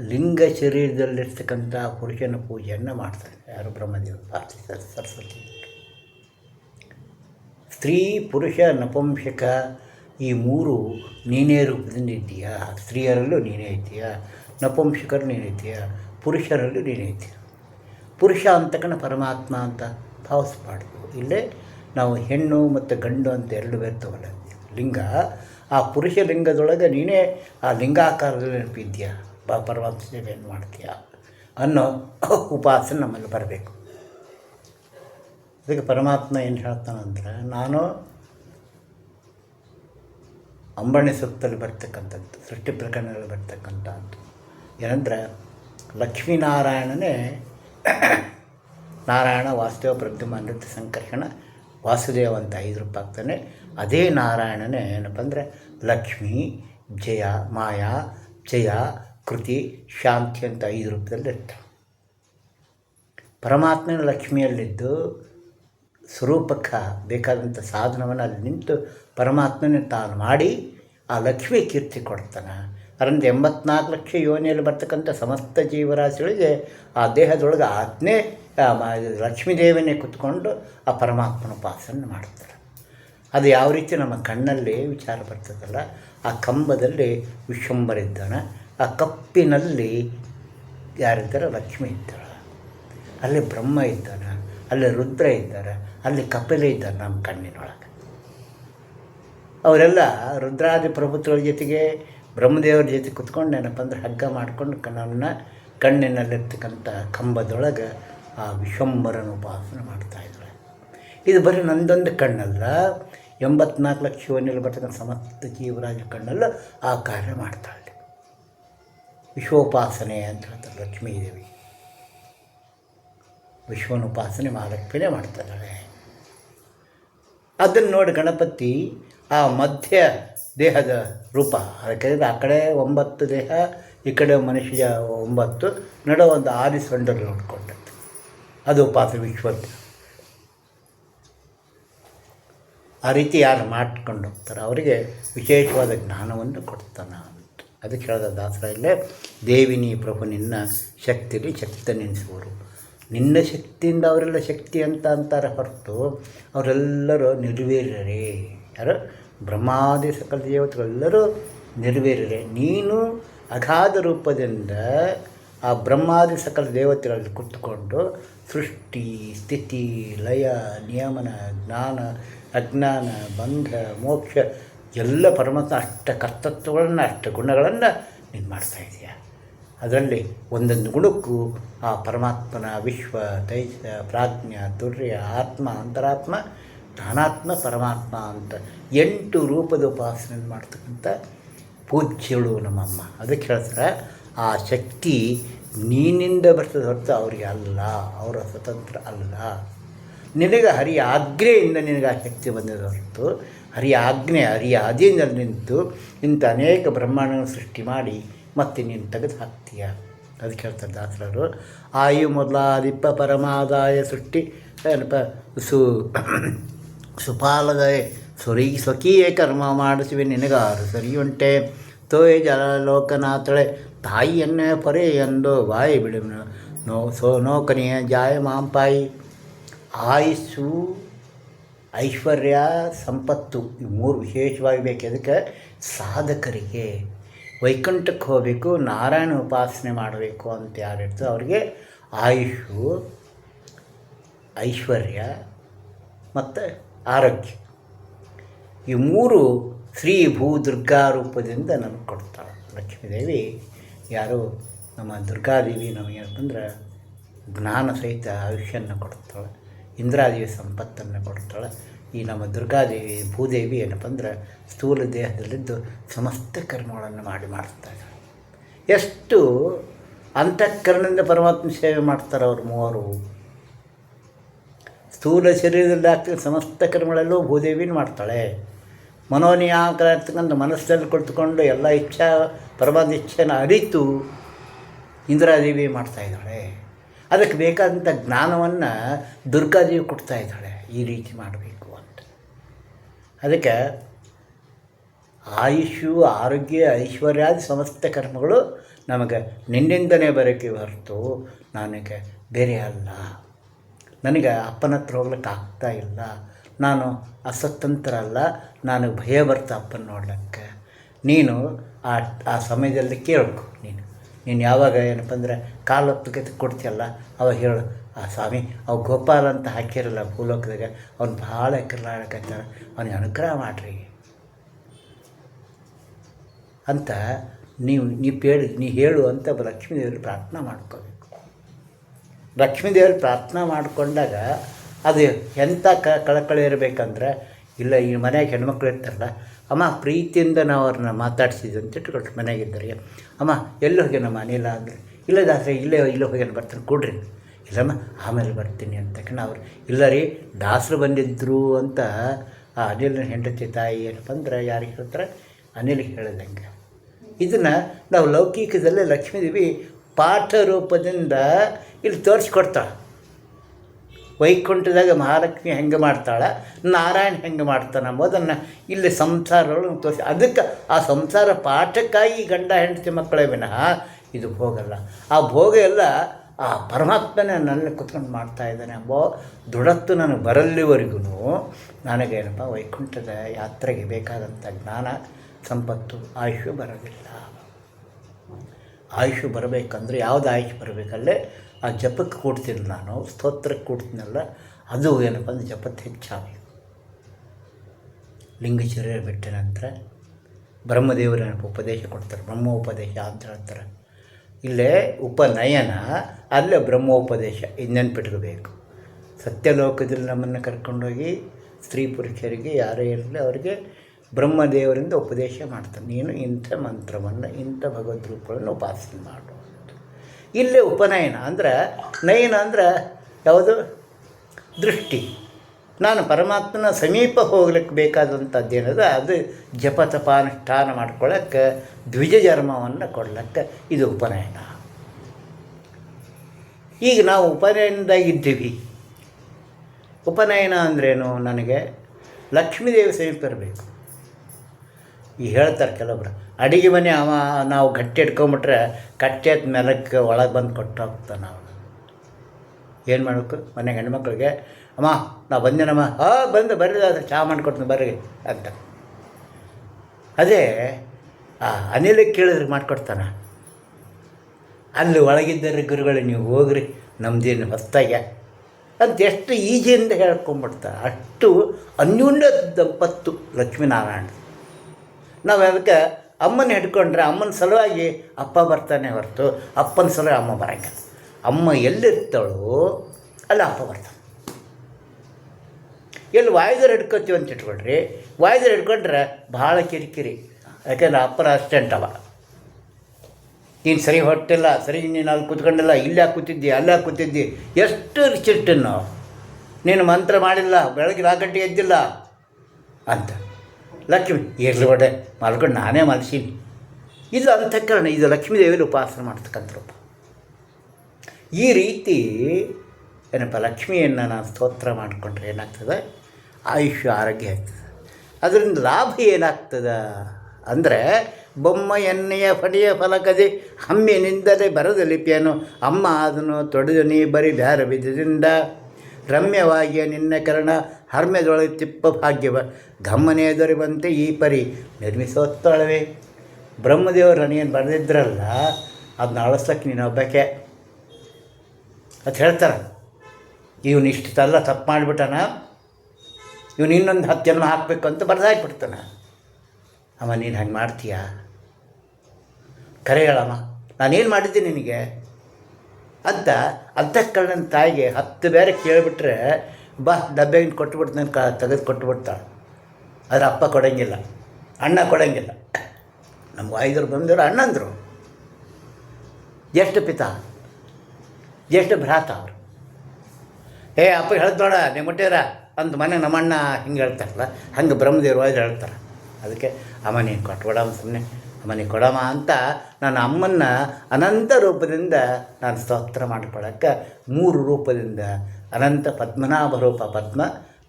ಲಿಂಗ ಶರೀರದಲ್ಲಿರ್ತಕ್ಕಂಥ ಪುರುಷನ ಪೂಜೆಯನ್ನು ಮಾಡ್ತಾರೆ. ಯಾರು ಬ್ರಹ್ಮದೇವ ಪಾರ್ಥಿ ಸರ್- ಸರಸ್ವತಿ. ಸ್ತ್ರೀ ಪುರುಷ ನಪುಂಸಕ ಈ ಮೂರು ನೀನೇ ರೂಪದಿಂದ ಇದೆಯಾ ಸ್ತ್ರೀಯರಲ್ಲೂ ನೀನೇ ಇದೆಯಾ ನಪುಂಸಕರು ನೀನೇ ಪುರುಷರಲ್ಲೂ ನೀನೇ ಇದೆಯಾ ಪುರುಷ ಅಂತಕನ ಪರಮಾತ್ಮ ಅಂತ ಭಾವಿಸ್ಬಾರ್ದು. ಇಲ್ಲೇ ನಾವು ಹೆಣ್ಣು ಮತ್ತು ಗಂಡು ಅಂತ ಎರಡು ಬೇರ್ತವಲ್ಲ ಲಿಂಗ, ಆ ಪುರುಷ ಲಿಂಗದೊಳಗೆ ನೀನೇ ಆ ಲಿಂಗಾಕಾರದಲ್ಲಿ ನೆನಪಿದ್ಯಾ? ಬಾ, ಪರಮಾತ್ಮ ಸೇವೆಯನ್ನು ಮಾಡ್ತೀಯ? ಅನ್ನೋ ಉಪಾಸನೆ ನಮ್ಮಲ್ಲಿ ಬರಬೇಕು. ಅದಕ್ಕೆ ಪರಮಾತ್ಮ ಏನು ಹೇಳ್ತಾನಂದ್ರೆ ನಾನು ಅಂಬಾಣಿ ಸೂಕ್ತದಲ್ಲಿ ಬರ್ತಕ್ಕಂಥದ್ದು, ಸೃಷ್ಟಿ ಪ್ರಕರಣದಲ್ಲಿ ಬರ್ತಕ್ಕಂಥದ್ದು. ಏನಂದ್ರೆ, ಲಕ್ಷ್ಮೀನಾರಾಯಣನೇ ನಾರಾಯಣ ವಾಸುದೇವ ಪ್ರದ್ಯುಮ ನೃತ್ಯ ಸಂಕರ್ಷಣ ವಾಸುದೇವ ಅಂತ ಐದು ರೂಪ ಆಗ್ತಾನೆ. ಅದೇ ನಾರಾಯಣನೇ ಏನಪ್ಪ ಅಂದರೆ ಲಕ್ಷ್ಮಿ, ಜಯ, ಮಾಯಾ, ಜಯ, ಕೃತಿ, ಶಾಂತಿ ಅಂತ ಐದು ರೂಪದಲ್ಲಿ ಇರ್ತಾವೆ ಪರಮಾತ್ಮನ ಲಕ್ಷ್ಮಿಯಲ್ಲಿದ್ದು ಸ್ವರೂಪಕ್ಕೆ ಬೇಕಾದಂಥ ಸಾಧನವನ್ನು ಅಲ್ಲಿ ನಿಂತು ಪರಮಾತ್ಮನೇ ತಾನು ಮಾಡಿ ಆ ಲಕ್ಷ್ಮಿ ಕೀರ್ತಿ ಕೊಡ್ತಾನೆ. ಅದರಿಂದ ಎಂಬತ್ನಾಲ್ಕು ಲಕ್ಷ ಯೋನಿಯಲ್ಲಿ ಬರ್ತಕ್ಕಂಥ ಸಮಸ್ತ ಜೀವರಾಶಿಗಳಿಗೆ ಆ ದೇಹದೊಳಗೆ ಆಜ್ಞೆ ಆ, ಮ- ಲಕ್ಷ್ಮೀ ದೇವನೇ ಕುತ್ಕೊಂಡು ಆ ಪರಮಾತ್ಮನ ಉಪಾಸನೆ ಮಾಡ್ತಾರೆ ಅದು ಯಾವ ರೀತಿ ನಮ್ಮ ಕಣ್ಣಲ್ಲಿ ವಿಚಾರ ಬರ್ತದಲ್ಲ, ಆ ಕಂಬದಲ್ಲಿ ವಿಶ್ವಂಬರಿದ್ದಾನೆ ಆ ಕಪ್ಪಿನಲ್ಲಿ ಯಾರಿದ್ದಾರೆ? ಲಕ್ಷ್ಮಿ ಇದ್ದಾಳೆ. ಅಲ್ಲಿ ಬ್ರಹ್ಮ ಇದ್ದಾನೆ, ಅಲ್ಲಿ ರುದ್ರ ಇದ್ದಾರೆ ಅಲ್ಲಿ ಕಪಿಲೆ ಇದ್ದಾರೆ ನಮ್ಮ ಕಣ್ಣಿನೊಳಗೆ. ಅವರೆಲ್ಲ ರುದ್ರಾದಿ ಪ್ರಭುತ್ವಗಳ ಜೊತೆಗೆ ಬ್ರಹ್ಮದೇವರ ಜೊತೆ ಕುತ್ಕೊಂಡು ಏನಪ್ಪ ಅಂದ್ರೆ ಹಗ್ಗ ಮಾಡಿಕೊಂಡು ಕಣ್ಣನ್ನು ಕಣ್ಣಿನಲ್ಲಿರ್ತಕ್ಕಂಥ ಕಂಬದೊಳಗೆ ಆ ವಿಶ್ವಂಬರನ ಉಪಾಸನೆ ಮಾಡ್ತಾಯಿದ್ದಾರೆ ಇದು ಬರೀ ನಂದೊಂದು ಕಣ್ಣಲ್ಲ, ಎಂಬತ್ನಾಲ್ಕು ಲಕ್ಷ ಯೋನಿಯಲ್ಲಿ ಬರ್ತಕ್ಕಂಥ ಸಮಸ್ತ ಜೀವರಾಜ ಕಣ್ಣಲ್ಲ ಆ ಕಾರ್ಯ ಮಾಡ್ತಾಳೆ ವಿಶ್ವೋಪಾಸನೆ ಅಂತ ಹೇಳ್ತಾರೆ ಲಕ್ಷ್ಮೀದೇವಿ. ವಿಶ್ವನ ಉಪಾಸನೆ ಮಹಾಲಕ್ಷ್ಮಿನೇ ಮಾಡ್ತಿದ್ದಾಳೆ ಅದನ್ನು ನೋಡಿ ಗಣಪತಿ ಆ ಮಧ್ಯ ದೇಹದ ರೂಪ ಅದಕ್ಕೆ ಆ ಕಡೆ ಒಂಬತ್ತು ದೇಹ, ಈ ಕಡೆ ಮನುಷ್ಯ ಒಂಬತ್ತು, ನಡುವ ಒಂದು ಆದಿ ಸೊಂಡಲ್ಲಿ ನೋಡ್ಕೊಂಡದ್ದು ಅದು ಪಾತ್ರ ವಿಶ್ವದ ಆ ರೀತಿ ಯಾರು ಮಾಡ್ಕೊಂಡು ಹೋಗ್ತಾರೆ, ಅವರಿಗೆ ವಿಶೇಷವಾದ ಜ್ಞಾನವನ್ನು ಕೊಡ್ತಾನೆ ಅಂತ. ಅದಕ್ಕೆ ಹೇಳಿದ ದಾಸರ, ಇಲ್ಲೇ ದೇವಿನಿ ಪ್ರಭು ನಿನ್ನ ಶಕ್ತಿಯಲ್ಲಿ ಶಕ್ತಿ ನೆನೆಸುವರು. ನಿನ್ನ ಶಕ್ತಿಯಿಂದ ಅವರೆಲ್ಲ ಶಕ್ತಿ ಅಂತ ಅಂತಾರೆ ಹೊರತು ಅವರೆಲ್ಲರೂ ನಿರ್ವೀರ್ಯರೇ ಯಾರು? ಬ್ರಹ್ಮಾದಿ ಸಕಲ ದೇವತೆಗಳೆಲ್ಲರೂ ನಿರ್ವೀರ್ಯರೇ ನೀನು ಅಗಾಧ ರೂಪದಿಂದ ಆ ಬ್ರಹ್ಮಾದಿ ಸಕಲ ದೇವತೆಗಳಲ್ಲಿ ಕುತ್ಕೊಂಡು ಸೃಷ್ಟಿ, ಸ್ಥಿತಿ, ಲಯ, ನಿಯಮನ, ಜ್ಞಾನ, ಅಜ್ಞಾನ, ಬಂಧ, ಮೋಕ್ಷ, ಎಲ್ಲ ಪರಮಾತ್ಮ ಅಷ್ಟ ಕರ್ತತ್ವಗಳನ್ನು, ಅಷ್ಟ ಗುಣಗಳನ್ನು ನೀನು ಮಾಡ್ತಾ ಇದೆಯಾ. ಅದರಲ್ಲಿ ಒಂದೊಂದು ಗುಣಕ್ಕೂ ಆ ಪರಮಾತ್ಮನ ವಿಶ್ವ, ತೈಜ, ಪ್ರಾಜ್ಞ ತುರ್ಯ ಆತ್ಮ, ಅಂತರಾತ್ಮ, ಜ್ಞಾನಾತ್ಮ, ಪರಮಾತ್ಮ ಅಂತ ಎಂಟು ರೂಪದ ಉಪಾಸನೆ ಮಾಡ್ತಕ್ಕಂಥ ಪೂಜ್ಯಳು ನಮ್ಮಮ್ಮ. ಅದಕ್ಕೆ ಹೇಳ್ತಾರೆ, ಆ ಶಕ್ತಿ ನೀನಿಂದ ಬರ್ತದೆ ಹೊರತು ಅವರಿಗೆ ಅಲ್ಲ, ಅವರ ಸ್ವತಂತ್ರ ಅಲ್ಲ. ನಿನಗೆ ಹರಿಯ ಆಜ್ಞೆಯಿಂದ ನಿನಗೆ ಆ ಶಕ್ತಿ ಬಂದಿದೆ ಹೊರತು ಹರಿಯ ಆಜ್ಞೆ ಹರಿಯ ಆದಿಯಿಂದ ನಿಂತು ಇಂಥ ಅನೇಕ ಬ್ರಹ್ಮಾಂಡಗಳನ್ನು ಸೃಷ್ಟಿ ಮಾಡಿ ಮತ್ತೆ ನೀನು ತೆಗೆದು ಹಾಕ್ತೀಯ? ಅದಕ್ಕೆ ಹೇಳ್ತಾರೆ ದಾಸರರು ಆಯು ಮೊದಲಾದಿಪ್ಪ ಪರಮಾದಾಯ ಸೃಷ್ಟಿ, ಏನಪ್ಪ, ಸು ಸುಪಾಲದ ಸ್ವರಿ, ಸ್ವಕೀಯ ಕರ್ಮ ಮಾಡಿಸುವೆ ನಿನಗಾರು ಸರಿಯುಂಟೆ. ತೋಯ್ ಜಲಲೋಕನಾಥಳೆ ತಾಯಿಯನ್ನೇ ಪರೇ ಎಂದು ಬಾಯಿ ಬಿಡುವನು. ನೋ, ಸೋ ನೋಕನಿಯ ಜಾಯ ಮಾಂಪಾಯಿ ಆಯುಸ್ಸು, ಐಶ್ವರ್ಯ, ಸಂಪತ್ತು ಈ ಮೂರು ವಿಶೇಷವಾಗಿ ಬೇಕು. ಅದಕ್ಕೆ ಸಾಧಕರಿಗೆ. ವೈಕುಂಠಕ್ಕೆ ಹೋಗಬೇಕು, ನಾರಾಯಣ ಉಪಾಸನೆ ಮಾಡಬೇಕು ಅಂತ ಯಾರಿರ್ತೋ ಅವರಿಗೆ ಆಯುಷು, ಐಶ್ವರ್ಯ ಮತ್ತು ಆರೋಗ್ಯ. ಈ ಮೂರು ಶ್ರೀ ಭೂ ದುರ್ಗಾ ರೂಪದಿಂದ ನಮಗೆ ಕೊಡ್ತಾಳೆ ಲಕ್ಷ್ಮೀದೇವಿ. ಯಾರು ನಮ್ಮ ದುರ್ಗಾದೇವಿ ನಮಗೇನಂದ್ರೆ ಜ್ಞಾನ ಸಹಿತ ಆಯುಷ್ಯನ್ನು ಕೊಡ್ತಾಳೆ ಇಂದ್ರಾದೇವಿ ಸಂಪತ್ತನ್ನು ಕೊಡ್ತಾಳೆ. ಈ ನಮ್ಮ ದುರ್ಗಾದೇವಿ ಭೂದೇವಿ ಏನಪ್ಪ ಅಂದ್ರೆ ಸ್ಥೂಲ ದೇಹದಲ್ಲಿದ್ದು ಸಮಸ್ತ ಕರ್ಮಗಳನ್ನು ಮಾಡಿ ಮಾಡ್ತಾರೆ ಎಷ್ಟು ಅಂತಃಕರಣದಿಂದ ಪರಮಾತ್ಮ ಸೇವೆ ಮಾಡ್ತಾರೆ ಅವರು ಮೂವರು. ಸ್ಥೂಲ ಶರೀರದಲ್ಲಿ ಆಗ್ತಕ್ಕ ಸಮಸ್ತ ಕರ್ಮಗಳಲ್ಲೂ ಭೂದೇವಿನ ಮಾಡ್ತಾಳೆ. ಮನೋನಿಯಾಕರ ಇರ್ತಕ್ಕಂಥ ಮನಸ್ಸಲ್ಲಿ ಕುಳಿತುಕೊಂಡು ಎಲ್ಲ ಇಚ್ಛಾ ಇಚ್ಛೆನ ಅರಿತು ಇಂದ್ರಾದೇವಿ ಮಾಡ್ತಾಯಿದ್ದಾಳೆ ಅದಕ್ಕೆ ಬೇಕಾದಂಥ ಜ್ಞಾನವನ್ನು ದುರ್ಗಾದೇವಿ ಕೊಡ್ತಾ ಇದ್ದಾಳೆ. ಈ ರೀತಿ ಮಾಡಬೇಕು ಅಂತ. ಅದಕ್ಕೆ ಆಯುಷು ಆರೋಗ್ಯ, ಐಶ್ವರ್ಯಾದಿ ಸಮಸ್ತ ಕರ್ಮಗಳು ನಮಗೆ ನಿನ್ನಿಂದನೇ ಬರೋಕ್ಕೆ ಹೊರತು ನನಗೆ ಬೇರೆ ಅಲ್ಲ. ನನಗೆ ಅಪ್ಪನ ಹತ್ರ ಹೋಗ್ಲಿಕ್ಕೆ ಆಗ್ತಾ ಇಲ್ಲ. ನಾನು ಅಸ್ವತಂತ್ರ ಅಲ್ಲ ನನಗೆ ಭಯ ಬರ್ತಾ ಅಪ್ಪನ ನೋಡ್ಲಿಕ್ಕೆ. ನೀನು ಆ ಆ ಸಮಯದಲ್ಲಿ ಕೇಳಬೇಕು ನೀನು. ನೀನು ಯಾವಾಗ ಏನಪ್ಪ ಅಂದರೆ ಕಾಲು ಕೊಡ್ತೀಯಲ್ಲ, ಅವಾಗ ಹೇಳು, ಆ ಸ್ವಾಮಿ, ಅವ ಗೋಪಾಲ ಅಂತ ಹಾಕಿರಲ್ಲ ಭೂಲೋಕದಾಗ, ಅವ್ನು ಭಾಳ ಕಿರ್ಲಾಡಕತ್ತಾರ ಅವನಿಗೆ ಅನುಗ್ರಹ ಮಾಡಿರಿ. ಅಂತ ನೀವು ನೀವು ಹೇಳಿ, ನೀ ಹೇಳು ಅಂತ ಲಕ್ಷ್ಮೀದೇವರು ಪ್ರಾರ್ಥನೆ ಮಾಡ್ಕೋಬೇಕು. ಲಕ್ಷ್ಮೀದೇವರು ಪ್ರಾರ್ಥನೆ ಮಾಡಿಕೊಂಡಾಗ ಅದು ಎಂಥ ಕ ಕಳಕಳಿ ಇರಬೇಕಂದ್ರೆ, ಇಲ್ಲ ಈ ಮನೆಯಾಗ ಹೆಣ್ಮಕ್ಳು ಇರ್ತಾರಲ್ಲ ಅಮ್ಮ, ಪ್ರೀತಿಯಿಂದ ನಾವು ಅವ್ರನ್ನ ಮಾತಾಡ್ಸಿದ್ವಿ ಅಂತ ಇಟ್ಕೊಳ್ರಿ ಮನೆಯಾಗಿದ್ದರೆ ಅಮ್ಮ, ಎಲ್ಲಿ ಹೋಗ್ಯಾನಮ್ಮ ಅನಿಲ ಅಂದರೆ? ಇಲ್ಲ ದಾಸರೆ, ಇಲ್ಲೇ ಇಲ್ಲೇ ಹೋಗ್ಯಾನ ಬರ್ತೀನಿ, ಕೊಡ್ರಿ. ಇಲ್ಲಮ್ಮ, ಆಮೇಲೆ ಬರ್ತೀನಿ ಅಂತ ಅವ್ರು, ಇಲ್ಲ ರೀ, ದಾಸರು ಬಂದಿದ್ದರು ಅಂತ ಆ ಅನಿಲನ ಹೆಂಡತಿ ತಾಯಿ ಏನಪ್ಪ ಅಂದ್ರೆ ಯಾರಿಗೆ ಹೇಳ್ತಾರೆ? ಅನಿಲ್ ಹೇಳಿದಂಗೆ. ಇದನ್ನು ನಾವು ಲೌಕಿಕದಲ್ಲೇ ಲಕ್ಷ್ಮೀದೇವಿ ಪಾಠ ರೂಪದಿಂದ ಇಲ್ಲಿ ತೋರಿಸ್ಕೊಡ್ತಾಳೆ ವೈಕುಂಠದಾಗ ಮಹಾಲಕ್ಷ್ಮಿ ಹೆಂಗೆ ಮಾಡ್ತಾಳೆ? ನಾರಾಯಣ ಹೆಂಗೆ ಮಾಡ್ತಾನೆ ಅನ್ನೋದನ್ನು ಇಲ್ಲಿ ಸಂಸಾರಗಳು ತೋರಿಸಿ. ಅದಕ್ಕೆ ಆ ಸಂಸಾರ ಪಾಠಕ್ಕಾಗಿ ಗಂಡ ಹೆಂಡತಿ ಮಕ್ಕಳೇ ವಿನಃ ಇದು ಭೋಗಲ್ಲ ಆ ಭೋಗ ಎಲ್ಲ ಆ ಪರಮಾತ್ಮನೇ ನನ್ನ ಕುತ್ಕೊಂಡು ಮಾಡ್ತಾ ಇದ್ದಾನೆ. ಅಂಬೋ ದೃಢತ್ತು ನನಗೆ ಬರಲ್ಲಿವರೆಗೂ ನನಗೇನಪ್ಪ, ವೈಕುಂಠದ ಯಾತ್ರೆಗೆ ಬೇಕಾದಂಥ ಜ್ಞಾನ, ಸಂಪತ್ತು ಆಯುಷು ಬರೋದಿಲ್ಲ. ಆಯುಷು ಬರಬೇಕಂದ್ರೆ ಯಾವುದು ಆಯುಷ್ ಬರಬೇಕಲ್ಲೇ? ಆ ಜಪಕ್ಕೆ ಕೊಡ್ತೀನಿ ನಾನು, ಸ್ತೋತ್ರಕ್ಕೆ ಕೊಡ್ತೀನಲ್ಲ, ಅದು ಏನಪ್ಪ ಅಂದರೆ ಜಪಕ್ಕೆ ಹೆಚ್ಚಾಗಲಿ. ಲಿಂಗಚರ್ಯ ಬಿಟ್ಟ ನಂತರ ಬ್ರಹ್ಮದೇವರು ಏನಪ್ಪ ಉಪದೇಶ ಕೊಡ್ತಾರೆ, ಬ್ರಹ್ಮೋಪದೇಶ ಅಂತ ಹೇಳ್ತಾರೆ. ಇಲ್ಲೇ ಉಪನಯನ, ಅಲ್ಲೇ ಬ್ರಹ್ಮೋಪದೇಶ ಇದು ನೆನ್ಪಿಟ್ಕೋಬೇಕು ಸತ್ಯಲೋಕದಲ್ಲಿ ನಮ್ಮನ್ನು ಕರ್ಕೊಂಡೋಗಿ ಸ್ತ್ರೀ ಪುರುಷರಿಗೆ, ಯಾರೇ ಇರಲಿ ಅವರಿಗೆ ಬ್ರಹ್ಮದೇವರಿಂದ ಉಪದೇಶ ಮಾಡ್ತಾನೆ ನೀನು ಇಂಥ ಮಂತ್ರವನ್ನು, ಇಂಥ ಭಗವದ್ ರೂಪಗಳನ್ನು ಉಪಾಸನೆ ಮಾಡು. ಇಲ್ಲೇ ಉಪನಯನ ಅಂದ್ರೆ ನಯನ ಅಂದ್ರೆ ಯಾವುದು? ದೃಷ್ಟಿ. ನಾನು ಪರಮಾತ್ಮನ ಸಮೀಪ ಹೋಗ್ಲಿಕ್ಕೆ ಬೇಕಾದಂಥದ್ದು ಏನದ? ಅದು ಜಪ ತಪಾನುಷ್ಠಾನ ಮಾಡ್ಕೊಳ್ಳೋಕ್ಕೆ ದ್ವಿಜ ಜನ್ಮವನ್ನು ಕೊಡ್ಲಿಕ್ಕೆ ಇದು ಉಪನಯನ. ಈಗ ನಾವು ಉಪನಯನದಾಗಿದ್ದೀವಿ ಉಪನಯನ ಅಂದ್ರೇನು ನನಗೆ? ಲಕ್ಷ್ಮೀದೇವಿ ಸಮೀಪ ಇರಬೇಕು. ಈ ಹೇಳ್ತಾರೆ ಕೆಲವೊಬ್ರು ಅಡಿಗೆ ಮನೆ ಅವ, ನಾವು ಗಟ್ಟಿ ಇಟ್ಕೊಂಬಿಟ್ರೆ ಕಟ್ಟೆ ಮೆಲಕ್ಕೆ ಒಳಗೆ ಬಂದು ಕೊಟ್ಟು ಹೋಗ್ತಾನೆ ಅವನು ಏನು ಮಾಡಬೇಕು? ಮನೆ ಹೆಣ್ಮಕ್ಳಿಗೆ, ಅಮ್ಮ ನಾ ಬಂದೇನಮ್ಮ. ಆ ಬಂದು ಬರ್ರಿ ಅದು ಚಹಾ ಮಾಡಿಕೊಡ್ತೀನಿ, ಬರ್ರಿ, ಅಂತ. ಅದೇ, ಆ ಅನಿಲಕ್ಕೆ ಕೇಳಿದ್ರೆ ಮಾಡಿಕೊಡ್ತಾನೆ. ಅಲ್ಲಿ ಒಳಗಿದ್ದರೆ ಗುರುಗಳು, ನೀವು ಹೋಗ್ರಿ, ನಮ್ದೇನು ಹೊತ್ತಾಗೆ ಅಂತ ಎಷ್ಟು ಈಜಿಯಿಂದ ಹೇಳ್ಕೊಂಬಿಡ್ತಾರೆ ಅಷ್ಟು ಅನ್ಯೂನ್ಯ ದಂಪತ್ತು ಲಕ್ಷ್ಮೀನಾರಾಯಣ ನಾವು ಅದಕ್ಕೆ ಅಮ್ಮನ ಹಿಡ್ಕೊಂಡ್ರೆ ಅಮ್ಮನ ಸಲುವಾಗಿ ಅಪ್ಪ ಬರ್ತಾನೆ ಹೊರತು, ಅಪ್ಪನ ಸಲುವಾಗಿ ಅಮ್ಮ ಬರಂಗ ಅಮ್ಮ ಎಲ್ಲಿರ್ತಾಳೋ ಅಲ್ಲಿ ಅಪ್ಪ ಬರ್ತಾನೆ. ಎಲ್ಲಿ ವಾಯ್ದರ್ ಹಿಡ್ಕೊತೀವಿ ಅಂತ ಇಟ್ಕೊಳ್ರಿ. ವಾಯ್ದರ್ ಹಿಡ್ಕೊಂಡ್ರೆ ಭಾಳ ಕಿರಿಕಿರಿ. ಯಾಕೆಂದ್ರೆ ಅಪ್ಪನ ಅಸ್ಟೆಂಟ್ ಅವ. ನೀನು ಸರಿ ಹೊಟ್ಟಿಲ್ಲ ಸರಿ ನೀನು ಅಲ್ಲಿ ಕೂತ್ಕೊಂಡಿಲ್ಲ, ಇಲ್ಲೇ ಕೂತಿದ್ದಿ, ಅಲ್ಲೇ ಕೂತಿದ್ದಿ, ಎಷ್ಟು ಚಿಟ್ಟನ್ನು ನೀನು ಮಂತ್ರ ಮಾಡಿಲ್ಲ, ಬೆಳಗ್ಗೆ ನಾಲ್ಕು ಎದ್ದಿಲ್ಲ ಅಂತ. ಲಕ್ಷ್ಮಿ ಇರಲಿ ಒಡೆ ಮಲ್ಕೊಂಡು ನಾನೇ ಮಲಸೀನಿ. ಇದು ಅಂತಃಕರಣ ಇದು ಲಕ್ಷ್ಮೀ ದೇವಿಯಲ್ಲಿ ಉಪಾಸನೆ ಮಾಡ್ತಕ್ಕಂಥರಪ್ಪ ಈ ರೀತಿ ಏನಪ್ಪ, ಲಕ್ಷ್ಮಿಯನ್ನು ನಾನು ಸ್ತೋತ್ರ ಮಾಡಿಕೊಂಡ್ರೆ ಏನಾಗ್ತದೆ? ಆಯುಷ್ಯ, ಆರೋಗ್ಯ ಆಗ್ತದೆ. ಅದರಿಂದ ಲಾಭ ಏನಾಗ್ತದೆ ಅಂದರೆ, ಬೊಮ್ಮ, ಎಣ್ಣೆಯ ಫಡಿಯ ಫಲಕದೆ ಹಮ್ಮಿನಿಂದಲೇ ಬರದ ಲಿಪಿಯನ್ನು ಅಮ್ಮ ಅದನ್ನು ತೊಡೆದು ನೀ ಬರಿ ಬ್ಯಾರ ಬಿದ್ದದಿಂದ ರಮ್ಯವಾಗಿಯ ನಿನ್ನ ಕರ್ಣ ಹರ್ಮ್ಯದೊಳಗೆ ತಿಪ್ಪ ಭಾಗ್ಯವ. ಘಮ್ಮನೆ ದೊರೆಯುವಂತೆ ಈ ಪರಿ ನಿರ್ಮಿಸೋತ್ತಳವೆ. ಬ್ರಹ್ಮದೇವರು ನನಗೇನು ಬರೆದಿದ್ರಲ್ಲ ಅದನ್ನ ಅಳಸಕ್ಕೆ ನೀನು ಒಬ್ಬಕ್ಕೆ. ಅಂತ ಹೇಳ್ತಾರೆ, ಇವನು ತಲ್ಲ ತಪ್ಪು ಮಾಡಿಬಿಟ್ಟಾನ. ಇವನು ಇನ್ನೊಂದು ಹತ್ತು ಜನ್ಮ ಹಾಕಬೇಕು ಅಂತ ಬರ್ದಾಕ್ಬಿಡ್ತಾನ ಅಮ್ಮ, ನೀನು ಹಂಗೆ ಮಾಡ್ತೀಯಾ? ಕರೆ ಹೇಳಮ್ಮ ನಾನೇನು ಮಾಡಿದ್ದೆ ನಿನಗೆ? ಅಂತ ಅಂತಃಕರಣನ ತಾಯಿಗೆ ಹತ್ತು ಬೇರೆ ಕೇಳಿಬಿಟ್ರೆ, ಬಾ ಡಬ್ಬೆಗಿನ ಕೊಟ್ಬಿಡ್ತಾನೆ ಕ, ತೆಗೆದು ಕೊಟ್ಬಿಡ್ತಾಳೆ. ಆದರೆ ಅಪ್ಪ ಕೊಡೋಂಗಿಲ್ಲ, ಅಣ್ಣ ಕೊಡೋಂಗಿಲ್ಲ. ನಮ್ಮ ಐದರು ಬಂದರು ಅಣ್ಣಂದರು. ಎಷ್ಟು ಪಿತಾ ಎಷ್ಟು ಭ್ರಾತ ಅವರು. ಏ, ಅಪ್ಪ ಹೇಳ್ದು ನೋಡ, ನೀವು ಮುಟ್ಟಿರ ಅಂತ ಮನೆ ನಮ್ಮಣ್ಣ ಹಿಂಗೆ ಹೇಳ್ತಾರಲ್ಲ, ಹಂಗೆ ಬ್ರಹ್ಮದೇವ್ರು ಹೇಳ್ತಾರೆ. ಅದಕ್ಕೆ ಅಮ್ಮ ನೀನು ಕೊಟ್ಬೇಡ ಸುಮ್ಮನೆ ಕೊಡಮ ಕೊಡಮ್ಮ ಅಂತ ನನ್ನ ಅಮ್ಮನ್ನ ಅನಂತ ರೂಪದಿಂದ ನಾನು ಸ್ತೋತ್ರ ಮಾಡ್ಕೊಳ್ಳೋಕ್ಕೆ ಮೂರು ರೂಪದಿಂದ ಅನಂತ ಪದ್ಮನಾಭ ರೂಪ ಪದ್ಮ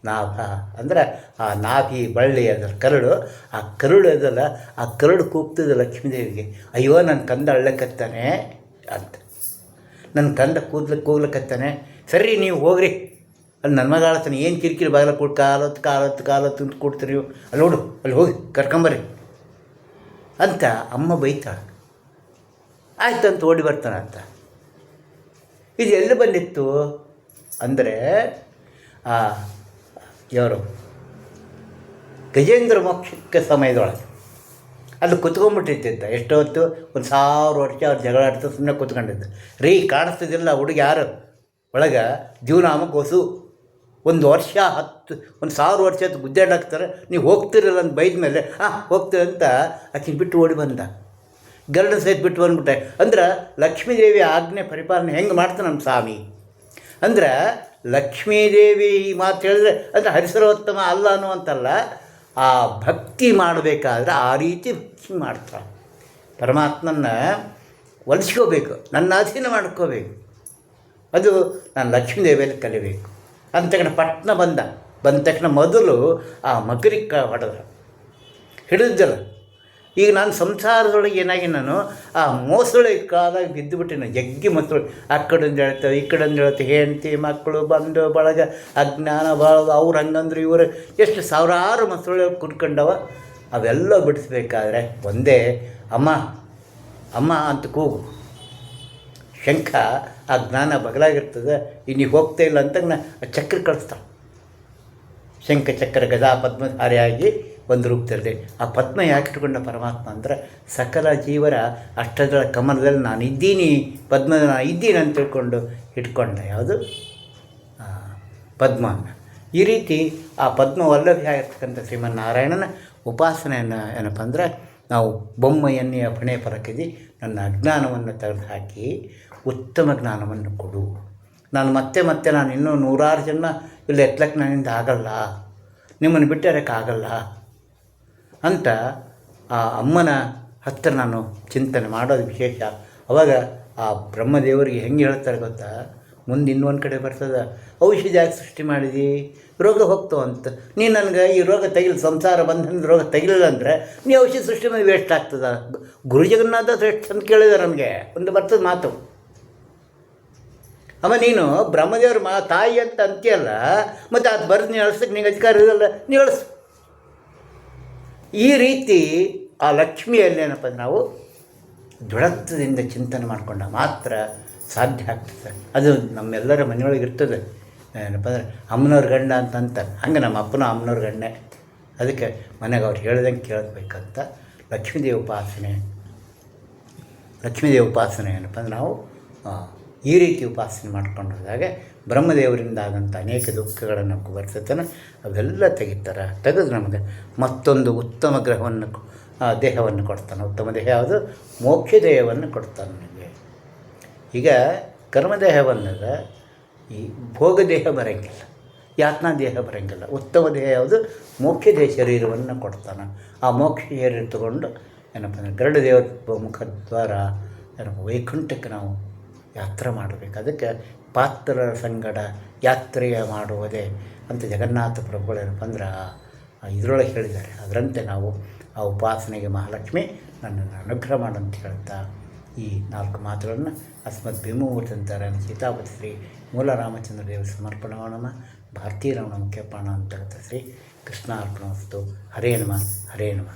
ನಾಭ ಅಂದರೆ ಆ ನಾಭಿ ಬಳ್ಳಿ ಅದರ ಕರಡು, ಆ ಕರುಳು ಅದಲ್ಲ, ಆ ಕರಡು ಕೂಗ್ತದ ಲಕ್ಷ್ಮೀದೇವಿಗೆ. ಅಯ್ಯೋ ನನ್ನ ಕಂದ ಅಳ್ಳಕತ್ತಾನೆ ಅಂತ. ನನ್ನ ಕಂದ ಕೂದ್ಲಿಕ್ಕೆ ಕೂಗ್ಲಕತ್ತಾನೆ. ಸರಿ, ನೀವು ಹೋಗ್ರಿ. ಅಲ್ಲಿ ನನ್ನ ಮಗ ಏನು ಕಿರಿಕಿರಿ ಬಾಗಿಲ ಕೊಟ್ಟು ಕಾಲತ್ತು ಕಾಲತ್ತು ಕಾಲತ್ತು ಅಂತ ಕೊಡ್ತೀರಿ ಅಲ್ಲಿ ನೋಡು, ಅಲ್ಲಿ ಹೋಗಿ ಕರ್ಕೊಂಬರ್ರಿ. ಅಂತ ಅಮ್ಮ ಬೈತಾಳೆ. ಆಯ್ತು ಅಂತ ಓಡಿ ಬರ್ತಾನೆ ಅಂತ. ಇದು ಎಲ್ಲಿ ಬಂದಿತ್ತು ಅಂದರೆ, ಆ ಯಾರು ಗಜೇಂದ್ರ ಮೋಕ್ಷಕ್ಕೆ ಸಮಯದೊಳಗೆ ಅಲ್ಲಿ ಕುತ್ಕೊಂಡ್ಬಿಟ್ಟಿದ್ದ ಎಷ್ಟೊತ್ತು ಒಂದು ಸಾವಿರ ವರ್ಷ ಅವ್ರು ಜಗಳ ಆಡ್ತಾ ಸುಮ್ಮನೆ ಕೂತ್ಕೊಂಡಿದ್ದ. ರೀ, ಕಾಣಿಸ್ತಿದ್ದಿಲ್ಲ ಹುಡುಗ ಯಾರು? ಒಳಗೆ ಜೀವನಾಮ ಹೊಸು. ಒಂದು ವರ್ಷ ಹತ್ತು, ಒಂದು ಸಾವಿರ ವರ್ಷ ಹೊತ್ತು ಗುದ್ದಾಡಾಕ್ತಾರೆ ನೀವು ಹೋಗ್ತಿರಲ್ಲ ಅಂತ ಬೈದ ಮೇಲೆ ಹಾಂ ಹೋಗ್ತೀರಿ ಅಂತ ಆಕಿನ ಬಿಟ್ಟು ಓಡಿ ಬಂದ. ಗರುಡ ಸಹಿತ ಬಿಟ್ಟು ಬಂದ್ಬಿಟ್ಟೆ. ಅಂದ್ರೆ ಲಕ್ಷ್ಮೀದೇವಿ ಆಜ್ಞೆ ಪರಿಪಾಲನೆ ಹೆಂಗೆ ಮಾಡ್ತಾನೆ ನಮ್ಮ ಸ್ವಾಮಿ? ಅಂದ್ರೆ ಲಕ್ಷ್ಮೀದೇವಿ ಈ ಮಾತು ಹೇಳಿದ್ರೆ, ಅಂದರೆ ಹರಿಸರೋತ್ತಮ ಅಲ್ಲ ಅನ್ನುವಂತಲ್ಲ, ಆ ಭಕ್ತಿ ಮಾಡಬೇಕಾದ್ರೆ ಆ ರೀತಿ ಭಕ್ತಿ ಮಾಡ್ತಾಳೆ. ಪರಮಾತ್ಮನ ಒಲಿಸ್ಕೋಬೇಕು, ನನ್ನ ಅಧೀನ ಮಾಡ್ಕೋಬೇಕು. ಅದು ನಾನು ಲಕ್ಷ್ಮೀದೇವಿಯಲ್ಲಿ ಕಲಿಬೇಕು. ಅಂದ ತಕ್ಷಣ ಪಟ್ನ ಬಂದ. ಬಂದ ತಕ್ಷಣ ಮೊದಲು ಆ ಮಕರಿಕ ಹೊಡೆದ. ಹಿಡಿದಲ್ಲ ಈಗ ನಾನು ಸಂಸಾರದೊಳಗೆ ಏನಾಗಿ ನಾನು ಆ ಮೋಸಳೆ ಕಾಲಾಗಿ ನಾನು. ಜಗ್ಗಿ ಮಕ್ಕಳು ಆ ಕಡೆಂದು ಹೇಳ್ತೇವೆ, ಈ ಕಡೆಂದು ಹೇಳ್ತೇವೆ, ಹೆಂಡತಿ, ಮಕ್ಕಳು ಬಂದು ಬಳಗ, ಅಜ್ಞಾನ ಭಾಳ ಅವ್ರು ಹಂಗಂದ್ರೆ ಇವರು ಎಷ್ಟು ಸಾವಿರಾರು ಮಕ್ಕಳು ಕುಡ್ಕೊಂಡವ ಅವೆಲ್ಲ ಬಿಡಿಸ್ಬೇಕಾದ್ರೆ ಒಂದೇ, ಅಮ್ಮ ಅಮ್ಮ ಅಂತ ಕೂಗು. ಶಂಖ ಆ ಜ್ಞಾನ ಬಗಲಾಗಿರ್ತದೆ ಇನ್ನಿಗೆ ಹೋಗ್ತಾ ಇಲ್ಲ ಅಂತ ನಾ ಚಕ್ರ ಕಳಿಸ್ತಾಳೆ. ಶಂಖ, ಚಕ್ರ, ಗದಾ, ಪದ್ಮಧಾರಿಯಾಗಿ ಒಂದು ರೂಪದಲ್ಲಿ ಆ ಪದ್ಮ ಯಾಕೆ ಇಟ್ಕೊಂಡ ಪರಮಾತ್ಮ ಅಂದ್ರೆ, ಸಕಲ ಜೀವರ ಅಷ್ಟದಳ ಕಮಲದಲ್ಲಿ ನಾನು ಇದ್ದೀನಿ ಪದ್ಮ ನಾನು ಇದ್ದೀನಿ ಅಂತ ತಿಳ್ಕೊಂಡು ಇಟ್ಕೊಂಡ ಯಾವುದು? ಪದ್ಮ ಈ ರೀತಿ ಆ ಪದ್ಮ ವಲ್ಲಭಿ ಆಗಿರ್ತಕ್ಕಂಥ ಶ್ರೀಮನ್ನಾರಾಯಣನ ಉಪಾಸನೆಯನ್ನು ಏನಪ್ಪ ಅಂದರೆ, ನಾವು ಬೊಮ್ಮ ಎಣ್ಣೆಯ ಪಣೆ ಪರಕಿದಿ ನನ್ನ ಅಜ್ಞಾನವನ್ನು ತೆಗೆದುಹಾಕಿ ಉತ್ತಮ ಜ್ಞಾನವನ್ನು ಕೊಡು. ನಾನು ಮತ್ತೆ ಮತ್ತೆ ನಾನು ಇನ್ನೂ ನೂರಾರು ಜನ ಇಲ್ಲಿ ಎತ್ತಲಕ್ಕೆ ನನ್ನಿಂದ ಆಗಲ್ಲ. ನಿಮ್ಮನ್ನು ಬಿಟ್ಟಿರೋಕ್ಕಾಗಲ್ಲ ಅಂತ ಆ ಅಮ್ಮನ ಹತ್ತಿರ ನಾನು ಚಿಂತನೆ ಮಾಡೋದು ವಿಶೇಷ. ಅವಾಗ ಆ ಬ್ರಹ್ಮದೇವರಿಗೆ ಹೆಂಗೆ ಹೇಳ್ತಾರೆ ಗೊತ್ತಾ? ಮುಂದೆ ಇನ್ನೊಂದು ಕಡೆ ಬರ್ತದೆ, ಔಷಧಿ ಯಾಕೆ ಸೃಷ್ಟಿ ಮಾಡಿದಿ? ರೋಗ ಹೋಗ್ತು ಅಂತ. ನೀನು ನನಗೆ ಈ ರೋಗ ತೆಗಿಲ್, ಸಂಸಾರ ಬಂಧನದ ರೋಗ ತೆಗಿಲಿಲ್ಲ ಅಂದರೆ ನೀ ಔಷಧಿ ಸೃಷ್ಟಿ ಮಾಡಿ ವೇಸ್ಟ್ ಆಗ್ತದ? ಗುರು ಜಗನ್ನಾಥ ಶ್ರೇಷ್ಠ ಅಂತ ಕೇಳಿದೆ ನನಗೆ ಒಂದು ಬರ್ತದೆ ಮಾತು. ಅಮ್ಮ ನೀನು ಬ್ರಹ್ಮದೇವ್ರ ಮಾ ತಾಯಿ ಅಂತ ಅಂತೀಯಲ್ಲ, ಮತ್ತು ಅದು ಬರೆದು ನೀನು ಅಳಿಸೋಕ್ಕೆ ನಿಂಗೆ ಅಧಿಕಾರ ಇರಲ್ಲ, ನೀ ಅಳಿಸು. ಈ ರೀತಿ ಆ ಲಕ್ಷ್ಮಿಯಲ್ಲಿ ಏನಪ್ಪ ನಾವು ದೃಢತ್ವದಿಂದ ಚಿಂತನೆ ಮಾಡಿಕೊಂಡ ಮಾತ್ರ ಸಾಧ್ಯ ಆಗ್ತದೆ. ಅದು ನಮ್ಮೆಲ್ಲರ ಮನೆಯೊಳಗೆ ಇರ್ತದೆ. ಏನಪ್ಪ ಅಂದರೆ ಅಮ್ಮನವ್ರ ಗಂಡ ಅಂತ ಅಂತಾರೆ ಹಂಗೆ ನಮ್ಮ ಅಪ್ಪನ ಅಮ್ಮನವ್ರ ಗಂಡೆ. ಅದಕ್ಕೆ ಮನೆಗೆ ಅವ್ರು ಹೇಳ್ದಂಗೆ ಕೇಳಬೇಕಂತ ಲಕ್ಷ್ಮೀದೇವಿ ಉಪಾಸನೆ. ಲಕ್ಷ್ಮೀದೇವಿ ಉಪಾಸನೆ ಏನಪ್ಪ ಅಂದ್ರೆ ನಾವು ಈ ರೀತಿ ಉಪಾಸನೆ ಮಾಡ್ಕೊಂಡು ಹೋದಾಗ ಬ್ರಹ್ಮದೇವರಿಂದ ಆದಂಥ ಅನೇಕ ದುಃಖಗಳನ್ನು ಬರ್ತೈತಾನೆ ಅವೆಲ್ಲ ತೆಗಿತಾರೆ. ತೆಗೆದು ನಮಗೆ ಮತ್ತೊಂದು ಉತ್ತಮ ಗ್ರಹವನ್ನು ದೇಹವನ್ನು ಕೊಡ್ತಾನೆ. ಉತ್ತಮ ದೇಹ ಯಾವುದು? ಮೋಕ್ಷ ದೇಹವನ್ನು ಕೊಡ್ತಾನೆ ನನಗೆ ಈಗ ಕರ್ಮದೇಹವನ್ನದ ಈ ಭೋಗ ದೇಹ ಬರೋಂಗಿಲ್ಲ. ಯಾತ್ನಾ ದೇಹ ಬರೋಂಗಿಲ್ಲ. ಉತ್ತಮ ದೇಹ ಯಾವುದು? ಮೋಕ್ಷ ದೇಹ ಶರೀರವನ್ನು ಕೊಡ್ತಾನೆ. ಆ ಮೋಕ್ಷ ಶರೀರ ತಗೊಂಡು ಏನಪ್ಪ ಅಂದರೆ ಗರುಡ ದೇವರ ಮುಖದ್ವಾರ ಏನಪ್ಪ, ವೈಕುಂಠಕ್ಕೆ ನಾವು ಯಾತ್ರೆ ಮಾಡಬೇಕು. ಅದಕ್ಕೆ ಪಾತ್ರರ ಸಂಗಡ ಯಾತ್ರೆಯ ಮಾಡುವುದೇ ಅಂತ ಜಗನ್ನಾಥ ಪ್ರಭುಗಳು ಏನಪ್ಪ ಅಂದ್ರೆ ಇದರೊಳಗೆ ಹೇಳಿದ್ದಾರೆ. ಅದರಂತೆ ನಾವು ಆ ಉಪಾಸನೆಗೆ ಮಹಾಲಕ್ಷ್ಮಿ ನನ್ನನ್ನು ಅನುಗ್ರಹ ಮಾಡಂತ ಹೇಳ್ತಾ ಈ ನಾಲ್ಕು ಮಾತುಗಳನ್ನು ಅಸ್ಮತ್ ಭೀಮೂರ್ತಿಂತಾರೆ ಸೀತಾಪತಿ ಶ್ರೀ ಮೂಲ ರಾಮಚಂದ್ರ ದೇವ ಸಮರ್ಪಣ ಮಾಡೋಣ. ಭಾರತೀಯ ರಮಣ ಮುಖ್ಯಪಾಣ ಅಂತ ಶ್ರೀ ಕೃಷ್ಣ ಅರ್ಪಣ ವಸ್ತು ಹರೇ ನಮ.